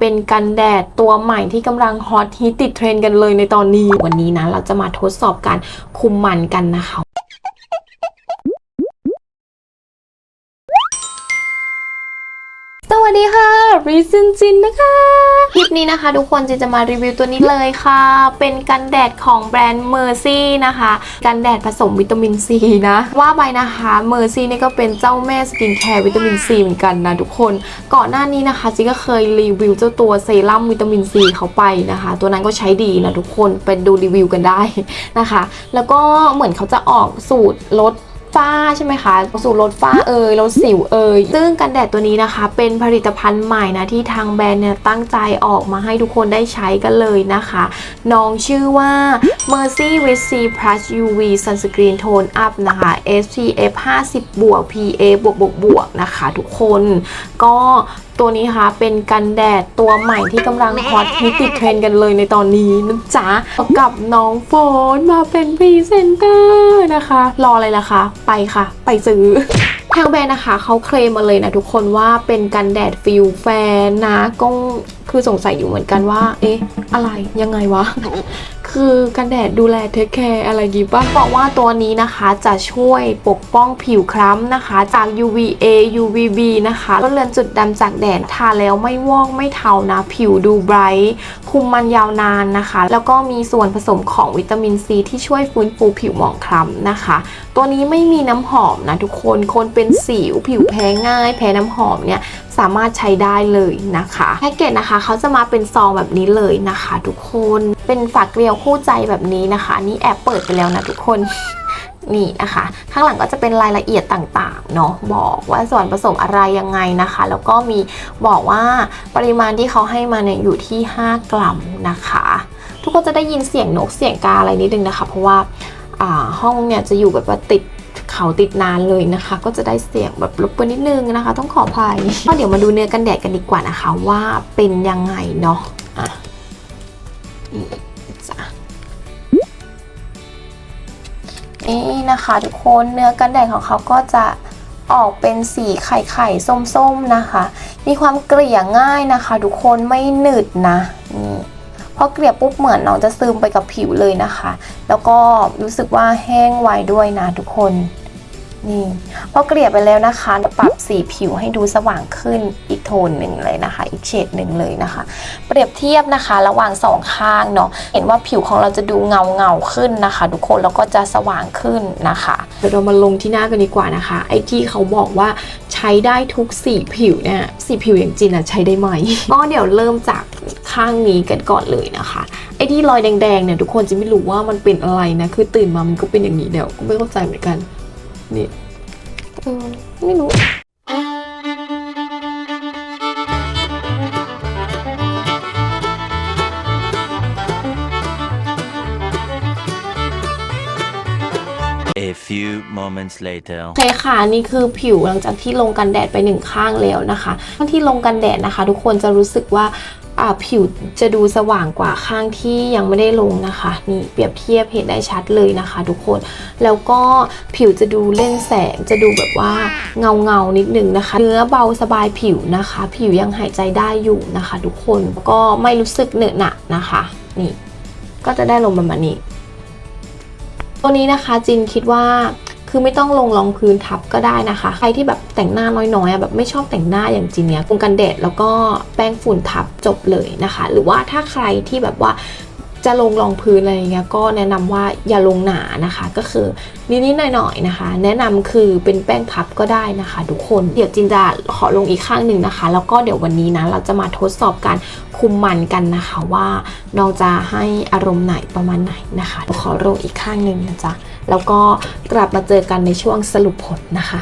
เป็นกันแดดตัวใหม่ที่กำลังฮอตฮิตติดเทรนกันเลยในตอนนี้ วันนี้นะเราจะมาทดสอบการคุมมันกันนะคะสวัสดีค่ะ ริซินจินนะคะคลิปนี้นะคะทุกคนจินจะมารีวิวตัวนี้เลยค่ะ เป็นกันแดดของแบรนด์เมอร์ซี่นะคะ กันแดดผสมวิตามินซีนะ ว่าไปนะคะเมอร์ซี่นี่ก็เป็นเจ้าแม่สกินแคร์วิตามินซีเหมือนกันนะทุกคนก่อนหน้านี้นะคะจินก็เคยรีวิวเจ้าตัวเซรั่มวิตามินซีเขาไปนะคะ ตัวนั้นก็ใช้ดีนะทุกคนเป็นดูรีวิวกันได้นะคะ แล้วก็เหมือนเขาจะออกสูตรลด ฝ้าใช่ไหมคะสูตรลดฝ้าเอ่ยลดสิวเอ่ยซึ่งกันแดดตัวนี้นะคะ เป็นผลิตภัณฑ์ใหม่นะที่ทางแบรนด์เนี่ยตั้งใจออกมาให้ทุกคนได้ใช้กันเลยนะคะ น้องชื่อว่า Mercy with C Plus UV Sunscreen Tone Up นะคะ SPF 50บวก PA บวกบวกบวกนะคะ ทุกคนก็ตัวนี้ค่ะเป็นกันแดดตัวใหม่ที่กำลังฮอตฮิตติดเทรนกันเลยในตอนนี้นะจ๊ะกับน้องโฟนมาเป็นพรีเซนเตอร์นะคะ รออะไรล่ะคะไปค่ะ ไปซื้อทางแบรนด์นะคะเขาเคลมมาเลยนะทุกคนว่าเป็นกันแดดฟิลแฟนนะก็คือสงสัยอยู่เหมือนกันว่า เอ๊ะ อะไรยังไงวะ คือกันแดดดูแลเทคแคร์อะไรดีป่ะบอกว่าตัวนี้นะคะจะช่วยปกป้องผิวคล้ำนะคะ จาก UVA UVB นะคะลดเลือนจุดดำจากแดดทาแล้วไม่วอกไม่เทานะ ผิวดูไบรท์คุมมันยาวนานนะคะ แล้วก็มีส่วนผสมของวิตามินซีที่ช่วยฟื้นฟูผิวหมองคล้ำนะคะ ตัวนี้ไม่มีน้ำหอมนะทุกคนคนเป็นสิวผิวแพ้ง่าย แพ้น้ำหอมเนี่ยสามารถใช้ได้เลยนะคะแพ็กเกจนะคะเขาจะมาเป็นซองแบบนี้เลยนะคะ ทุกคน เป็นฝากเกลียวคู่ใจแบบนี้นะคะ นี่แอบเปิดไปแล้วนะทุกคนนี่นะคะ ข้างหลังก็จะเป็นรายละเอียดต่างๆเนาะบอกว่าส่วนผสมอะไรยังไงนะคะ แล้วก็มีบอกว่าปริมาณที่เขาให้มาเนี่ยอยู่ที่ 5 กรัมนะคะ ทุกคนจะได้ยินเสียงนกเสียงกาอะไรนิดนึงนะคะ เพราะว่าาห้องเนี่ยจะอยู่แบบว่าติดเขาติดนานเลยนะคะ ก็จะได้เสียงแบบรบกวนนิดนึงนะคะ ต้องขออภัยก็เดี๋ยวมาดูเนื้อกันแดดกันดีกว่านะคะ ว่าเป็นยังไงเนาะ นี่จ้ะนี่นะคะทุกคนเนื้อกันแดดของเขาก็จะออกเป็นสีไข่ไข่ๆส้มๆนะคะ มีความเกลี่ยง่ายนะคะ ทุกคนไม่หนืดนะนี่พอเกลี่ยปุ๊บเหมือนน้องจะซึมไปกับผิวเลยนะคะ แล้วก็รู้สึกว่าแห้งไวด้วยนะทุกคน นี่พอเกลี่ยไปแล้วนะคะปรับสีผิวให้ดูสว่างขึ้นอีกโทนหนึ่งเลยนะคะ อีกเฉดหนึ่งเลยนะคะ เปรียบเทียบนะคะ ระหว่างสองข้างเนาะเห็นว่าผิวของเราจะดูเงาเงาขึ้นนะคะ ทุกคนแล้วก็จะสว่างขึ้นนะคะเดี๋ยวเรามาลงที่หน้ากันดีกว่านะคะ ไอ้ที่เขาบอกว่าใช้ได้ทุกสีผิวเนี่ยสีผิวอย่างจินอะใช้ได้ไหมก็เดี๋ยวเริ่มจากข้างนี้กันก่อนเลยนะคะไอ้ที่รอยแดงๆเนี่ยทุกคนจะไม่รู้ว่ามันเป็นอะไรนะคือตื่นมามันก็เป็นอย่างนี้เดี๋ยวก็ไม่เข้าใจเหมือนกัน นี่เออไม่รู้ A few moments later. โอเคค่ะนี่คือผิวหลังจากที่ลงกันแดดไปหนึ่งข้างแล้วนะคะข้างที่ลงกันแดดนะคะ ทุกคนจะรู้สึกว่าอ่า ผิวจะดูสว่างกว่าข้างที่ยังไม่ได้ลงนะคะ นี่เปรียบเทียบเห็นได้ชัดเลยนะคะ ทุกคนแล้วก็ผิวจะดูเล่นแสงจะดูแบบว่าเงาเงานิดนึงนะคะ เนื้อเบาสบายผิวนะคะ ผิวยังหายใจได้อยู่นะคะ ทุกคนก็ไม่รู้สึกเหนอะหนะนะคะ นี่ ก็จะได้ลงประมาณนี้ ตัวนี้นะคะจินคิดว่า คือไม่ต้องลงรองพื้นทับก็ได้นะคะ ใครที่แบบแต่งหน้าน้อยๆแบบไม่ชอบแต่งหน้าอย่างจินเนียคงกันแดดแล้วก็แป้งฝุ่นทับจบเลยนะคะ หรือว่าถ้าใครที่แบบว่าจะลงรองพื้นอะไรอย่างเงี้ยก็แนะนำว่าอย่าลงหนานะคะ ก็คือนิดๆหน่อยๆนะคะ แนะนำคือเป็นแป้งพับก็ได้นะคะ ทุกคนเดี๋ยวจินจะขอลงอีกข้างหนึ่งนะคะ แล้วก็เดี๋ยววันนี้นะเราจะมาทดสอบการคุมมันกันนะคะว่าน้องจะให้อารมณ์ไหนประมาณไหนนะคะขอลงอีกข้างหนึ่งนะจ๊ะ แล้วก็กลับมาเจอกันในช่วงสรุปผลนะคะ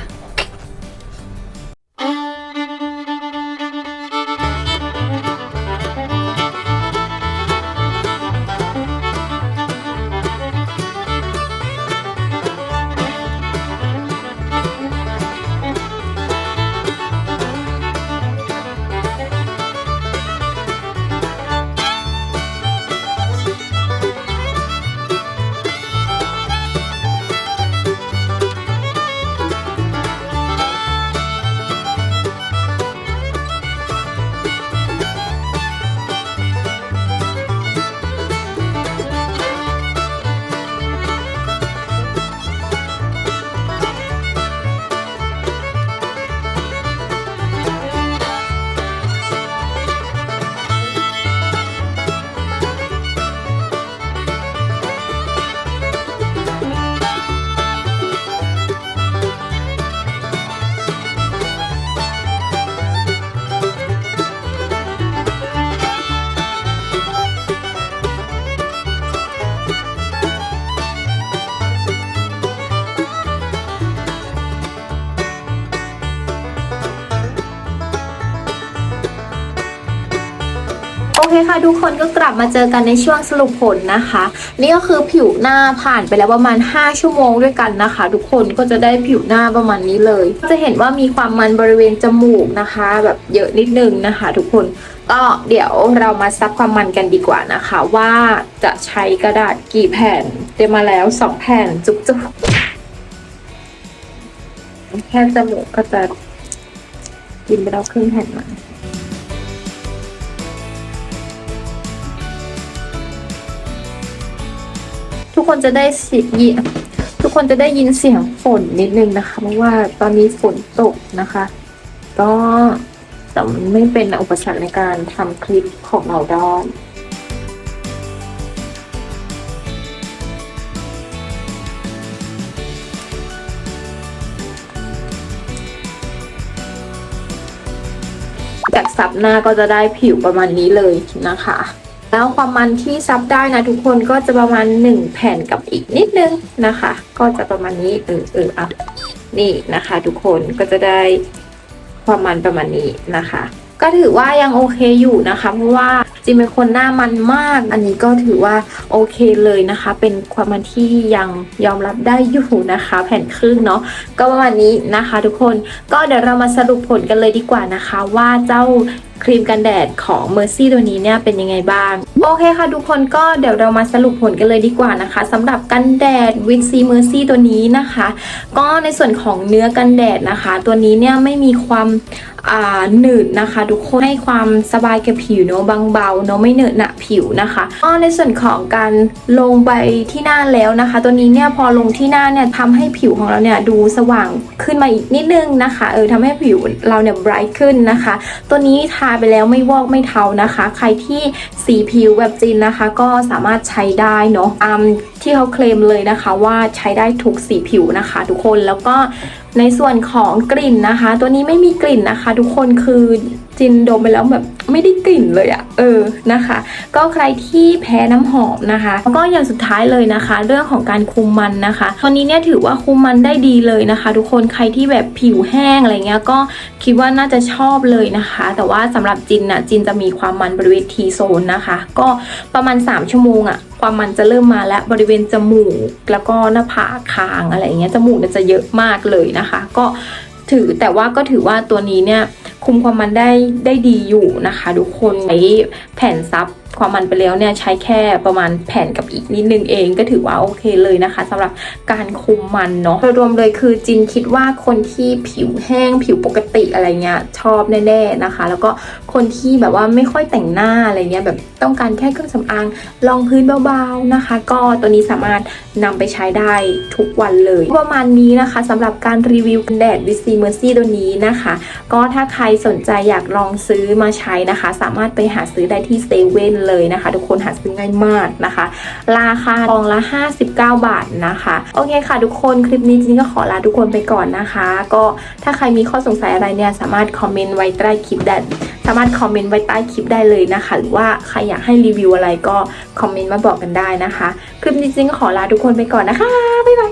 อเคค่ะทุกคนก็กลับมาเจอกันในช่วงสรุปผลนะคะ นี่ก็คือผิวหน้าผ่านไปแล้วประมาณ 5 ชั่วโมงด้วยกันนะคะ ทุกคนก็จะได้ผิวหน้าประมาณนี้เลย จะเห็นว่ามีความมันบริเวณจมูกนะคะ แบบเยอะนิดนึงนะคะ ทุกคนก็เดี๋ยวเรามาซับความมันกันดีกว่านะคะ ว่าจะใช้กระดาษกี่แผ่นเตรียมมาแล้ว 2 แผ่นจุกๆแค่จมูกก็จะกินไปแล้วครึ่งแผ่นมา กคนจะได้เสียงทุกคนจะได้ยินเสียงฝนนิดนึงนะคะ เพราะว่าตอนนี้ฝนตกนะคะ ก็แต่ไม่เป็นอุปสรรคในการทำคลิปของเราได้จากซับหน้าก็จะได้ผิวประมาณนี้เลยนะคะ แล้วความมันที่ซับได้นะทุกคนก็จะประมาณ 1 แผ่นกับอีกนิดนึงนะคะ ก็จะประมาณนี้เออเอออะนี่นะคะ ทุกคนก็จะได้ความมันประมาณนี้นะคะ ก็ถือว่ายังโอเคอยู่นะคะ เพราะว่าจริงเป็นคนหน้ามันมาก อันนี้ก็ถือว่าโอเคเลยนะคะ เป็นความมันที่ยังยอมรับได้อยู่นะคะ แผ่นครึ่งเนาะก็ประมาณนี้นะคะ ทุกคนก็เดี๋ยวเรามาสรุปผลกันเลยดีกว่านะคะ ว่าเจ้า ครีมกันแดดของ Mercy ตัวนี้เนี่ยเป็นยังไงบ้าง โอเคค่ะทุกคนก็เดี๋ยวเรามาสรุปผลกันเลยดีกว่านะคะสำหรับกันแดด w i t C Mercy ตัวนี้นะคะ ก็ในส่วนของเนื้อกันแดดนะคะ ตัวนี้เนี่ยไม่มีความอ่าหนืดนะคะ ทุกคนให้ความสบายกับผิวเนอะบางเบาเนอะไม่เหนอะหนะผิวนะคะก็ในส่วนของการลงไปที่หน้าแล้วนะคะ ตัวนี้เนี่ยพอลงที่หน้าเนี่ยทำให้ผิวของเราเนี่ยดูสว่างขึ้นมาอีกนิดนึงนะคะเออทำให้ผิวเราเนี่ย bright ขึ้นนะคะ ตัวนี้ทาไปแล้วไม่วอกไม่เทานะคะ ใครที่สีผิวแบบจีนนะคะ ก็สามารถใช้ได้เนาะตามที่เขาเคลมเลยนะคะ ว่าใช้ได้ทุกสีผิวนะคะ ทุกคนแล้วก็ในส่วนของกลิ่นนะคะ ตัวนี้ไม่มีกลิ่นนะคะ ทุกคนคือ จินดมไปแล้วแบบไม่ได้กลิ่นเลยอะเออนะคะ ก็ใครที่แพ้น้ำหอมนะคะแล้วก็อย่างสุดท้ายเลยนะคะ เรื่องของการคุมมันนะคะตัวนี้เนี่ยถือว่าคุมมันได้ดีเลยนะคะ ทุกคนใครที่แบบผิวแห้งอะไรเงี้ยก็คิดว่าน่าจะชอบเลยนะคะ แต่ว่าสำหรับจินน่ะจินจะมีความมันบริเวณทีโซนนะคะ ก็ประมาณ 3 ชั่วโมงอะความมันจะเริ่มมาแล้วบริเวณจมูกแล้วก็หน้าผากคางอะไรเงี้ยจมูกเนี่ยจะเยอะมากเลยนะคะ ก็ ถือแต่ว่าก็ถือว่าตัวนี้เนี่ยคุมความมันได้ได้ดีอยู่นะคะทุกคนใช้แผ่นซับความมันไปแล้วเนี่ยใช้แค่ประมาณแผ่นกับอีกนิดนึงเองก็ถือว่าโอเคเลยนะคะสำหรับการคุมมันเนาะโดยรวมเลยคือจินคิดว่าคนที่ผิวแห้งผิวปก ติอะไรเงี้ยชอบแน่ๆนะคะ แล้วก็คนที่แบบว่าไม่ค่อยแต่งหน้าอะไรเงี้ยแบบต้องการแค่เครื่องสำอางรองพื้นเบาๆนะคะ ก็ตัวนี้สามารถนำไปใช้ได้ทุกวันเลยประมาณนี้นะคะสำหรับการรีวิวกันแดดวิซีเมอร์ซี่ตัวนี้นะคะ ก็ถ้าใครสนใจอยากลองซื้อมาใช้นะคะ สามารถไปหาซื้อได้ที่เซเว่นเลยนะคะ ทุกคนหาซื้อง่ายมากนะคะ ราคาซองละ 59 บาทนะคะ โอเคค่ะทุกคนคลิปนี้จริงก็ขอลาทุกคนไปก่อนนะคะ ก็ถ้าใครมีข้อสงสัยอะไรเนี่ยสามารถคอมเมนต์ไว้ใต้คลิปได้สามารถคอมเมนต์ไว้ใต้คลิปได้เลยนะคะ หรือว่าใครอยากให้รีวิวอะไรก็คอมเมนต์มาบอกกันได้นะคะ คลิปนี้จริงๆขอลาทุกคนไปก่อนนะคะ บ๊ายบาย